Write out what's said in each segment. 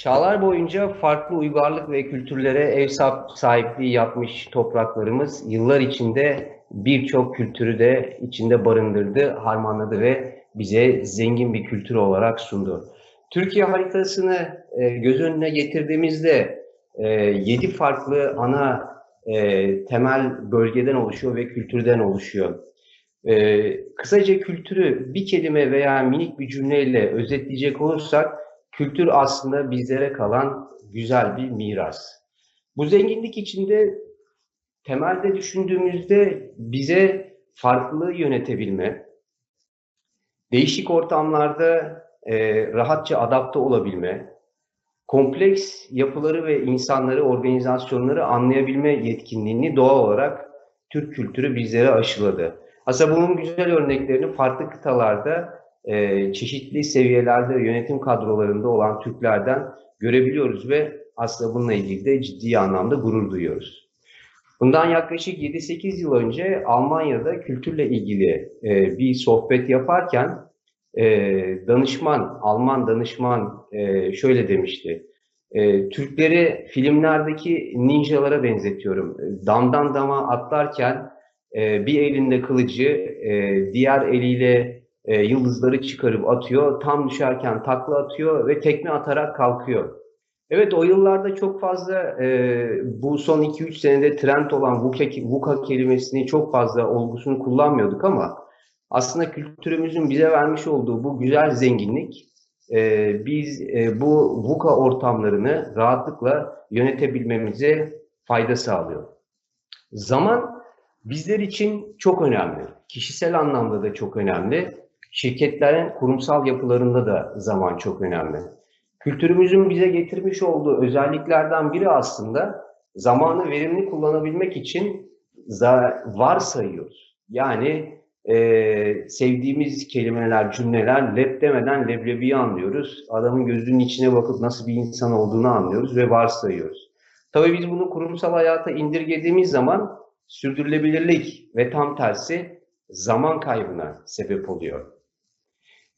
Çağlar boyunca farklı uygarlık ve kültürlere ev sahipliği yapmış topraklarımız yıllar içinde birçok kültürü de içinde barındırdı, harmanladı ve bize zengin bir kültür olarak sundu. Türkiye haritasını e, göz önüne getirdiğimizde e, 7 farklı ana e, temel bölgeden oluşuyor ve kültürden oluşuyor. E, kısaca kültürü bir kelime veya minik bir cümleyle özetleyecek olursak, kültür aslında bizlere kalan güzel bir miras. Bu zenginlik içinde temelde düşündüğümüzde bize farklılığı yönetebilme, değişik ortamlarda e, rahatça adapte olabilme, kompleks yapıları ve insanları, organizasyonları anlayabilme yetkinliğini doğal olarak Türk kültürü bizlere aşıladı. Aslında bunun güzel örneklerini farklı kıtalarda e, çeşitli seviyelerde yönetim kadrolarında olan Türklerden görebiliyoruz ve aslında bununla ilgili de ciddi anlamda gurur duyuyoruz. Bundan yaklaşık 7-8 yıl önce Almanya'da kültürle ilgili e, bir sohbet yaparken e, danışman, Alman danışman e, şöyle demişti. E, Türkleri filmlerdeki ninjalara benzetiyorum. Damdan dama atlarken e, bir elinde kılıcı, e, diğer eliyle e, yıldızları çıkarıp atıyor. Tam düşerken takla atıyor ve tekme atarak kalkıyor. Evet o yıllarda çok fazla e, bu son 2-3 senede trend olan VUCA, VUCA kelimesini çok fazla olgusunu kullanmıyorduk ama aslında kültürümüzün bize vermiş olduğu bu güzel zenginlik e, biz e, bu VUCA ortamlarını rahatlıkla yönetebilmemize fayda sağlıyor. Zaman bizler için çok önemli. Kişisel anlamda da çok önemli. Şirketlerin kurumsal yapılarında da zaman çok önemli. Kültürümüzün bize getirmiş olduğu özelliklerden biri aslında zamanı verimli kullanabilmek için varsayıyoruz. Yani e, sevdiğimiz kelimeler, cümleler lep demeden leblebiyi anlıyoruz. Adamın gözünün içine bakıp nasıl bir insan olduğunu anlıyoruz ve varsayıyoruz. Tabii biz bunu kurumsal hayata indirgediğimiz zaman sürdürülebilirlik ve tam tersi zaman kaybına sebep oluyor.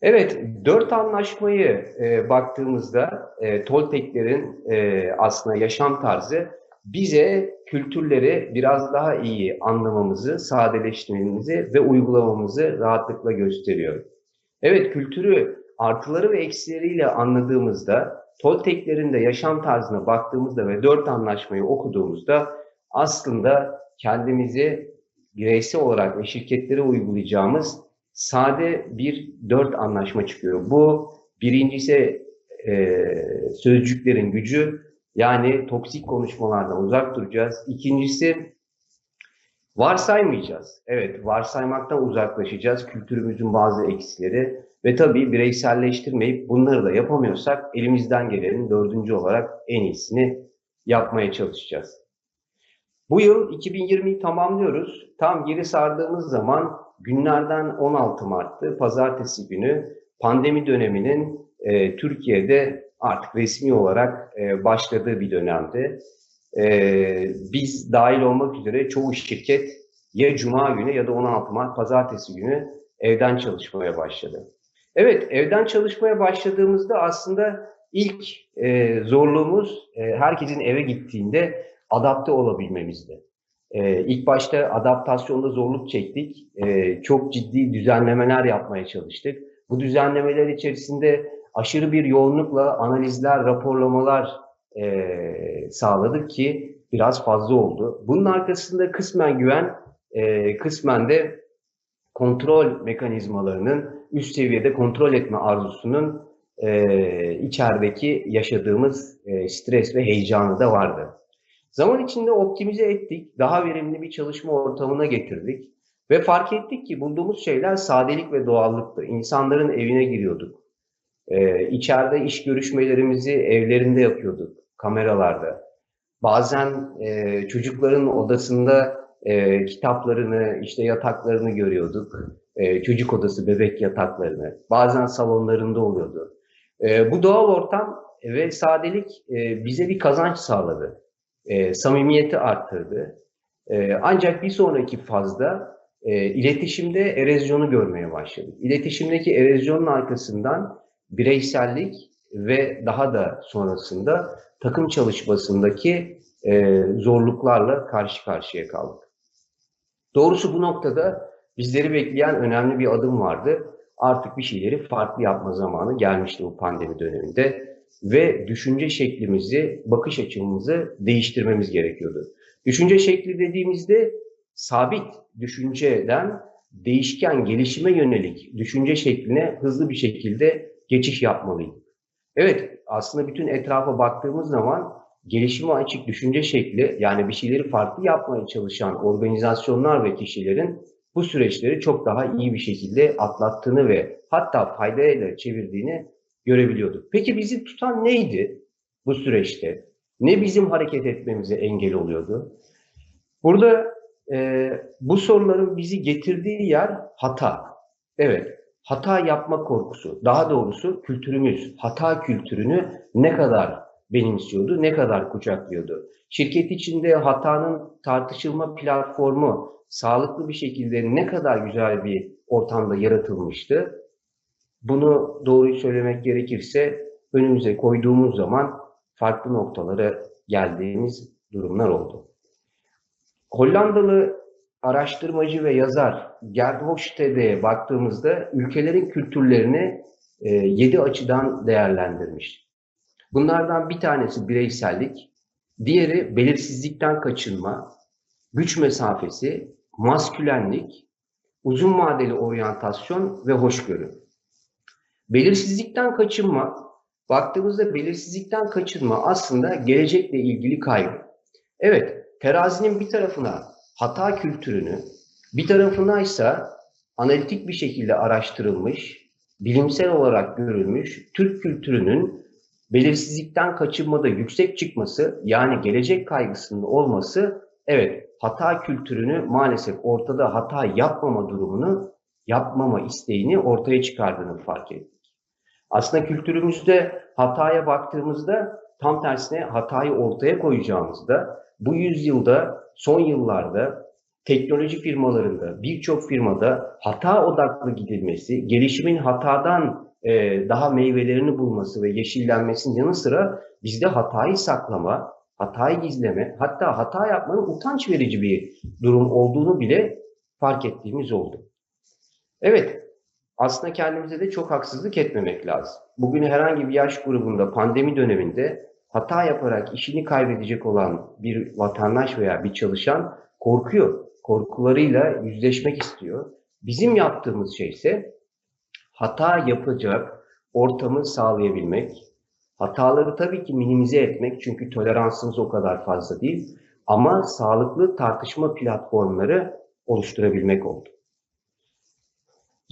Evet, dört anlaşmayı e, baktığımızda e, Tolteklerin e, aslında yaşam tarzı bize kültürleri biraz daha iyi anlamamızı, sadeleştirmemizi ve uygulamamızı rahatlıkla gösteriyor. Evet, kültürü artıları ve eksileriyle anladığımızda, Tolteklerin de yaşam tarzına baktığımızda ve dört anlaşmayı okuduğumuzda aslında kendimizi bireysel olarak ve şirketlere uygulayacağımız sade bir dört anlaşma çıkıyor. Bu birincisi e, sözcüklerin gücü, yani toksik konuşmalardan uzak duracağız. İkincisi varsaymayacağız. Evet varsaymaktan uzaklaşacağız. Kültürümüzün bazı eksileri ve tabii bireyselleştirmeyip bunları da yapamıyorsak elimizden gelenin dördüncü olarak en iyisini yapmaya çalışacağız. Bu yıl 2020'yi tamamlıyoruz. Tam geri sardığımız zaman günlerden 16 Mart'tı, pazartesi günü pandemi döneminin e, Türkiye'de artık resmi olarak e, başladığı bir dönemdi. E, biz dahil olmak üzere çoğu şirket ya Cuma günü ya da 16 Mart Pazartesi günü evden çalışmaya başladı. Evet, evden çalışmaya başladığımızda aslında ilk e, zorluğumuz e, herkesin eve gittiğinde adapte olabilmemizdi. E, ilk başta adaptasyonda zorluk çektik. E, çok ciddi düzenlemeler yapmaya çalıştık. Bu düzenlemeler içerisinde aşırı bir yoğunlukla analizler, raporlamalar e, sağladık ki biraz fazla oldu. Bunun arkasında kısmen güven, e, kısmen de kontrol mekanizmalarının üst seviyede kontrol etme arzusunun e, içerideki yaşadığımız e, stres ve heyecanı da vardı. Zaman içinde optimize ettik, daha verimli bir çalışma ortamına getirdik ve fark ettik ki bulduğumuz şeyler sadelik ve doğallıktı. İnsanların evine giriyorduk. Ee, içeride iş görüşmelerimizi evlerinde yapıyorduk, kameralarda. Bazen e, çocukların odasında e, kitaplarını, işte yataklarını görüyorduk. E, çocuk odası, bebek yataklarını. Bazen salonlarında oluyordu. E, bu doğal ortam ve sadelik e, bize bir kazanç sağladı. E, samimiyeti arttırdı. E, ancak bir sonraki fazda e, iletişimde erozyonu görmeye başladık. İletişimdeki erozyonun arkasından bireysellik ve daha da sonrasında takım çalışmasındaki e, zorluklarla karşı karşıya kaldık. Doğrusu bu noktada bizleri bekleyen önemli bir adım vardı. Artık bir şeyleri farklı yapma zamanı gelmişti bu pandemi döneminde ve düşünce şeklimizi, bakış açımızı değiştirmemiz gerekiyordu. Düşünce şekli dediğimizde sabit düşünceden değişken gelişime yönelik düşünce şekline hızlı bir şekilde geçiş yapmalıydık. Evet, aslında bütün etrafa baktığımız zaman gelişime açık düşünce şekli yani bir şeyleri farklı yapmaya çalışan organizasyonlar ve kişilerin bu süreçleri çok daha iyi bir şekilde atlattığını ve hatta faydayla çevirdiğini görebiliyorduk. Peki bizi tutan neydi bu süreçte? Ne bizim hareket etmemize engel oluyordu? Burada e, bu soruların bizi getirdiği yer hata. Evet, hata yapma korkusu. Daha doğrusu kültürümüz, hata kültürünü ne kadar benimsiyordu, ne kadar kucaklıyordu. Şirket içinde hatanın tartışılma platformu sağlıklı bir şekilde ne kadar güzel bir ortamda yaratılmıştı. Bunu doğruyu söylemek gerekirse önümüze koyduğumuz zaman farklı noktalara geldiğimiz durumlar oldu. Hollandalı araştırmacı ve yazar Gerd Hofstede'ye baktığımızda ülkelerin kültürlerini e, yedi açıdan değerlendirmiş. Bunlardan bir tanesi bireysellik, diğeri belirsizlikten kaçınma, güç mesafesi, maskülenlik, uzun vadeli oryantasyon ve hoşgörü. Belirsizlikten kaçınma, baktığımızda belirsizlikten kaçınma aslında gelecekle ilgili kaygı. Evet, terazinin bir tarafına hata kültürünü, bir tarafına ise analitik bir şekilde araştırılmış, bilimsel olarak görülmüş Türk kültürünün belirsizlikten kaçınmada yüksek çıkması yani gelecek kaygısının olması evet hata kültürünü maalesef ortada hata yapmama durumunu yapmama isteğini ortaya çıkardığını fark ettik. Aslında kültürümüzde hataya baktığımızda tam tersine hatayı ortaya koyacağımızda bu yüzyılda son yıllarda teknoloji firmalarında birçok firmada hata odaklı gidilmesi, gelişimin hatadan e, daha meyvelerini bulması ve yeşillenmesinin yanı sıra bizde hatayı saklama, hatayı gizleme, hatta hata yapmanın utanç verici bir durum olduğunu bile fark ettiğimiz oldu. Evet, aslında kendimize de çok haksızlık etmemek lazım. Bugün herhangi bir yaş grubunda pandemi döneminde hata yaparak işini kaybedecek olan bir vatandaş veya bir çalışan korkuyor. Korkularıyla yüzleşmek istiyor. Bizim yaptığımız şey ise hata yapacak ortamı sağlayabilmek, hataları tabii ki minimize etmek çünkü toleransımız o kadar fazla değil ama sağlıklı tartışma platformları oluşturabilmek oldu.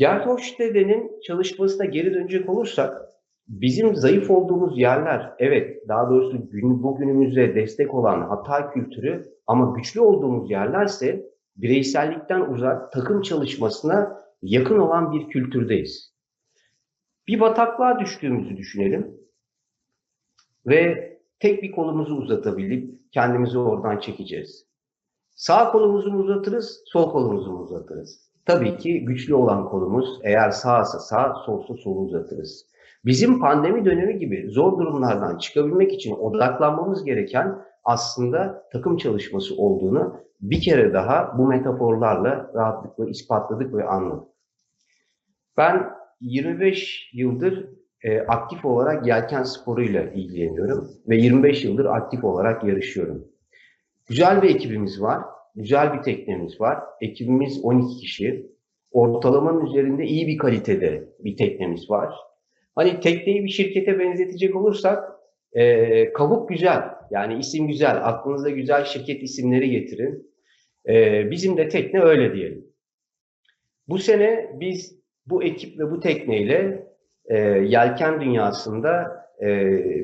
Gerd Hofstede'nin çalışmasına geri dönecek olursak bizim zayıf olduğumuz yerler evet daha doğrusu gün, bugünümüze destek olan hata kültürü ama güçlü olduğumuz yerlerse bireysellikten uzak takım çalışmasına yakın olan bir kültürdeyiz. Bir bataklığa düştüğümüzü düşünelim ve tek bir kolumuzu uzatabilip kendimizi oradan çekeceğiz. Sağ kolumuzu mu uzatırız, sol kolumuzu mu uzatırız? Tabii ki güçlü olan kolumuz eğer sağsa sağ, solsa solu uzatırız. Bizim pandemi dönemi gibi zor durumlardan çıkabilmek için odaklanmamız gereken aslında takım çalışması olduğunu bir kere daha bu metaforlarla rahatlıkla ispatladık ve anladık. Ben 25 yıldır e, aktif olarak yelken sporuyla ilgileniyorum ve 25 yıldır aktif olarak yarışıyorum. Güzel bir ekibimiz var, güzel bir teknemiz var. Ekibimiz 12 kişi. Ortalamanın üzerinde iyi bir kalitede bir teknemiz var. Hani tekneyi bir şirkete benzetecek olursak e, kavuk güzel. Yani isim güzel. Aklınıza güzel şirket isimleri getirin. E, bizim de tekne öyle diyelim. Bu sene biz bu ekip ve bu tekneyle e, yelken dünyasında e,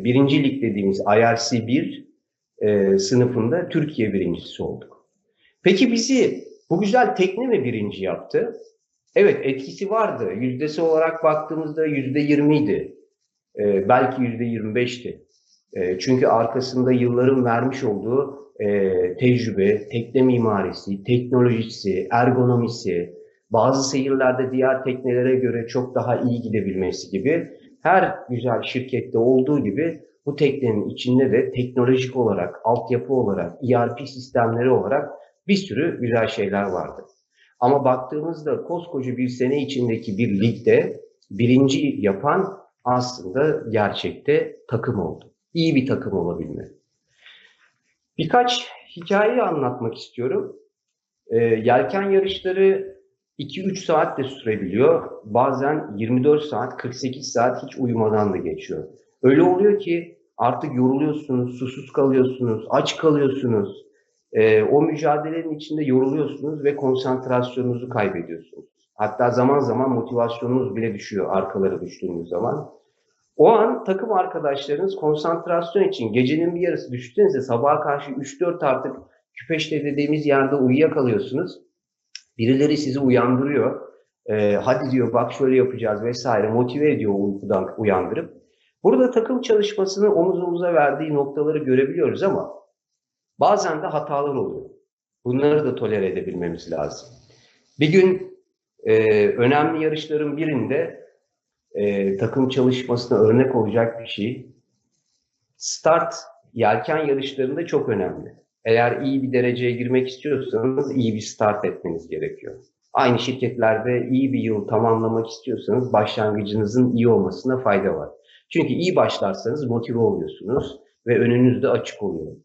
birincilik dediğimiz IRC 1 e, sınıfında Türkiye birincisi olduk. Peki bizi bu güzel tekne mi birinci yaptı? Evet etkisi vardı. Yüzdesi olarak baktığımızda yüzde yirmiydi. Ee, belki yüzde yirmi beşti. Ee, çünkü arkasında yılların vermiş olduğu e, tecrübe, tekne mimarisi, teknolojisi, ergonomisi, bazı seyirlerde diğer teknelere göre çok daha iyi gidebilmesi gibi Her güzel şirkette olduğu gibi bu teknenin içinde de teknolojik olarak, altyapı olarak, ERP sistemleri olarak bir sürü güzel şeyler vardı. Ama baktığımızda koskoca bir sene içindeki bir ligde birinci yapan aslında gerçekte takım oldu. İyi bir takım olabilme. Birkaç hikayeyi anlatmak istiyorum. E, yelken yarışları 2-3 saat de sürebiliyor. Bazen 24 saat, 48 saat hiç uyumadan da geçiyor. Öyle oluyor ki artık yoruluyorsunuz, susuz kalıyorsunuz, aç kalıyorsunuz. E, o mücadelenin içinde yoruluyorsunuz ve konsantrasyonunuzu kaybediyorsunuz. Hatta zaman zaman motivasyonunuz bile düşüyor arkalara düştüğünüz zaman. O an takım arkadaşlarınız konsantrasyon için gecenin bir yarısı düştüğünüzde sabaha karşı 3-4 artık küpeşte dediğimiz yerde uyuyakalıyorsunuz. Birileri sizi uyandırıyor. Ee, hadi diyor bak şöyle yapacağız vesaire motive ediyor uykudan uyandırıp. Burada takım çalışmasını omuz omuza verdiği noktaları görebiliyoruz ama bazen de hatalar oluyor. Bunları da tolere edebilmemiz lazım. Bir gün e, önemli yarışların birinde e, takım çalışmasına örnek olacak bir şey. Start yelken yarışlarında çok önemli. Eğer iyi bir dereceye girmek istiyorsanız iyi bir start etmeniz gerekiyor. Aynı şirketlerde iyi bir yıl tamamlamak istiyorsanız başlangıcınızın iyi olmasına fayda var. Çünkü iyi başlarsanız motive oluyorsunuz ve önünüzde açık oluyor.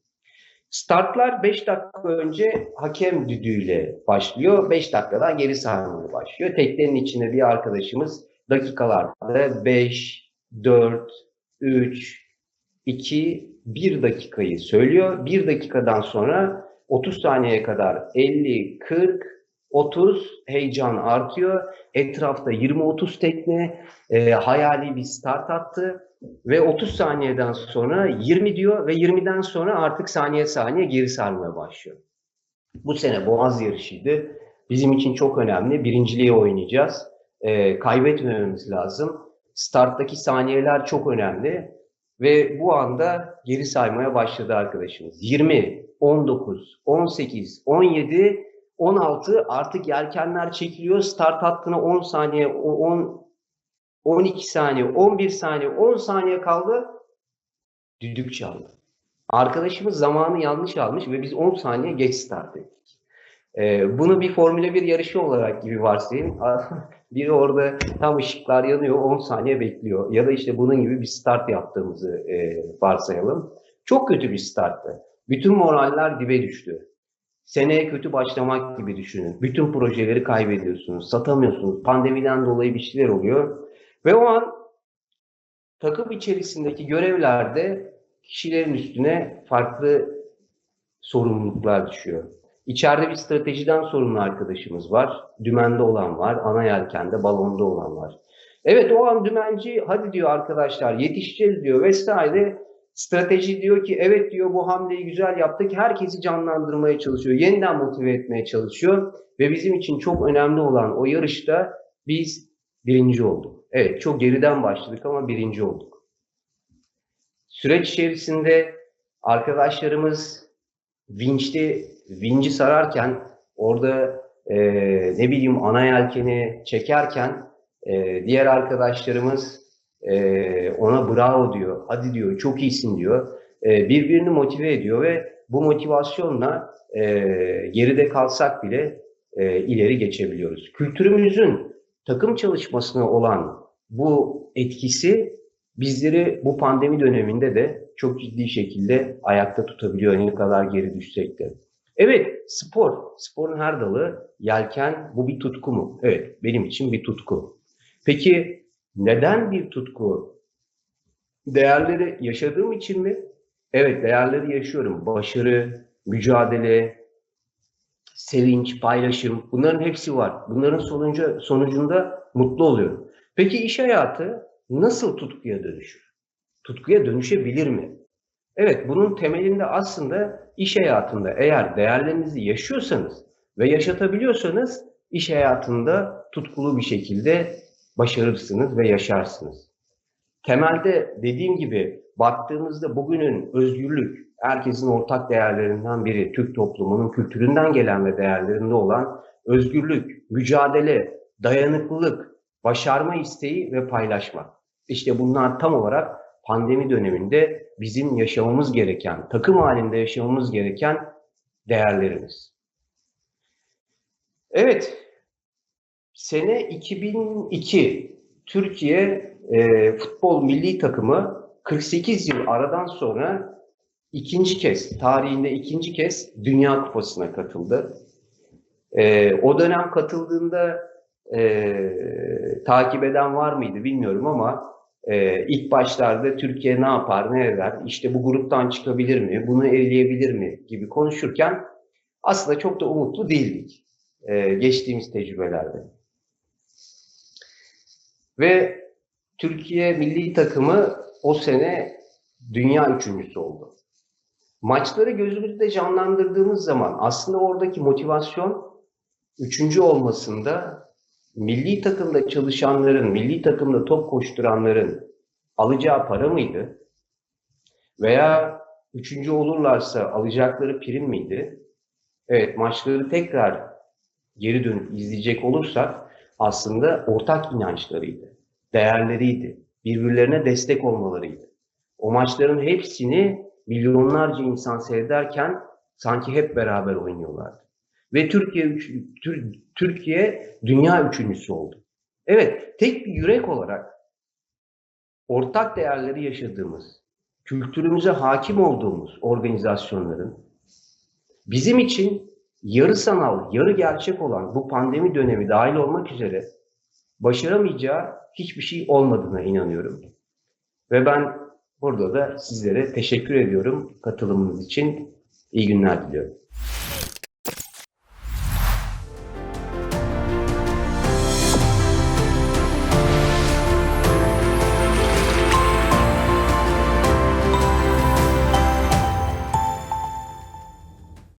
Startlar 5 dakika önce hakem düdüğüyle başlıyor. 5 dakikadan geri sarmaya başlıyor. Teknenin içinde bir arkadaşımız dakikalarda 5, 4, 3, 2, 1 dakikayı söylüyor. 1 dakikadan sonra 30 saniyeye kadar 50, 40, 30 heyecan artıyor. Etrafta 20-30 tekne e, hayali bir start attı ve 30 saniyeden sonra 20 diyor ve 20'den sonra artık saniye saniye geri sarmaya başlıyor. Bu sene Boğaz yarışıydı. Bizim için çok önemli. Birinciliği oynayacağız. E, kaybetmememiz lazım. Starttaki saniyeler çok önemli. Ve bu anda geri saymaya başladı arkadaşımız. 20, 19, 18, 17, 16 artık yelkenler çekiliyor. Start hattına 10 saniye, 10, 12 saniye, 11 saniye, 10 saniye kaldı. Düdük çaldı. Arkadaşımız zamanı yanlış almış ve biz 10 saniye geç start ettik. Ee, bunu bir Formula 1 yarışı olarak gibi varsayın. Biri orada tam ışıklar yanıyor, 10 saniye bekliyor. Ya da işte bunun gibi bir start yaptığımızı e, varsayalım. Çok kötü bir starttı. Bütün moraller dibe düştü. Seneye kötü başlamak gibi düşünün. Bütün projeleri kaybediyorsunuz, satamıyorsunuz. Pandemiden dolayı bir şeyler oluyor. Ve o an takım içerisindeki görevlerde kişilerin üstüne farklı sorumluluklar düşüyor. İçeride bir stratejiden sorumlu arkadaşımız var. Dümende olan var, ana yelkende, balonda olan var. Evet o an dümenci hadi diyor arkadaşlar yetişeceğiz diyor vesaire. Strateji diyor ki evet diyor bu hamleyi güzel yaptık. Herkesi canlandırmaya çalışıyor. Yeniden motive etmeye çalışıyor. Ve bizim için çok önemli olan o yarışta biz birinci olduk. Evet çok geriden başladık ama birinci olduk. Süreç içerisinde arkadaşlarımız vinçli, vinci sararken orada e, ne bileyim ana yelkeni çekerken e, diğer arkadaşlarımız e, ona bravo diyor, hadi diyor, çok iyisin diyor. E, birbirini motive ediyor ve bu motivasyonla e, geride kalsak bile e, ileri geçebiliyoruz. Kültürümüzün takım çalışmasına olan bu etkisi bizleri bu pandemi döneminde de çok ciddi şekilde ayakta tutabiliyor ne kadar geri düşsek de. Evet, spor. Sporun her dalı yelken bu bir tutku mu? Evet, benim için bir tutku. Peki neden bir tutku? Değerleri yaşadığım için mi? Evet, değerleri yaşıyorum. Başarı, mücadele, sevinç, paylaşım bunların hepsi var. Bunların sonucu, sonucunda mutlu oluyorum. Peki iş hayatı nasıl tutkuya dönüşür? Tutkuya dönüşebilir mi? Evet, bunun temelinde aslında iş hayatında eğer değerlerinizi yaşıyorsanız ve yaşatabiliyorsanız iş hayatında tutkulu bir şekilde başarırsınız ve yaşarsınız. Temelde dediğim gibi baktığımızda bugünün özgürlük, herkesin ortak değerlerinden biri, Türk toplumunun kültüründen gelen ve değerlerinde olan özgürlük, mücadele, dayanıklılık, başarma isteği ve paylaşmak. İşte bunlar tam olarak pandemi döneminde bizim yaşamamız gereken, takım halinde yaşamamız gereken değerlerimiz. Evet, sene 2002 Türkiye e, futbol milli takımı 48 yıl aradan sonra ikinci kez, tarihinde ikinci kez Dünya Kupası'na katıldı. E, o dönem katıldığında e, takip eden var mıydı bilmiyorum ama e, ilk başlarda Türkiye ne yapar, ne eder, işte bu gruptan çıkabilir mi, bunu eleyebilir mi gibi konuşurken aslında çok da umutlu değildik e, geçtiğimiz tecrübelerde. Ve Türkiye milli takımı o sene dünya üçüncüsü oldu. Maçları gözümüzde canlandırdığımız zaman aslında oradaki motivasyon üçüncü olmasında milli takımda çalışanların, milli takımda top koşturanların alacağı para mıydı? Veya üçüncü olurlarsa alacakları prim miydi? Evet, maçları tekrar geri dönüp izleyecek olursak aslında ortak inançlarıydı, değerleriydi, birbirlerine destek olmalarıydı. O maçların hepsini milyonlarca insan seyrederken sanki hep beraber oynuyorlardı. Ve Türkiye Türkiye dünya üçüncüsü oldu. Evet, tek bir yürek olarak ortak değerleri yaşadığımız, kültürümüze hakim olduğumuz organizasyonların bizim için yarı sanal, yarı gerçek olan bu pandemi dönemi dahil olmak üzere başaramayacağı hiçbir şey olmadığına inanıyorum. Ve ben burada da sizlere teşekkür ediyorum katılımınız için. İyi günler diliyorum.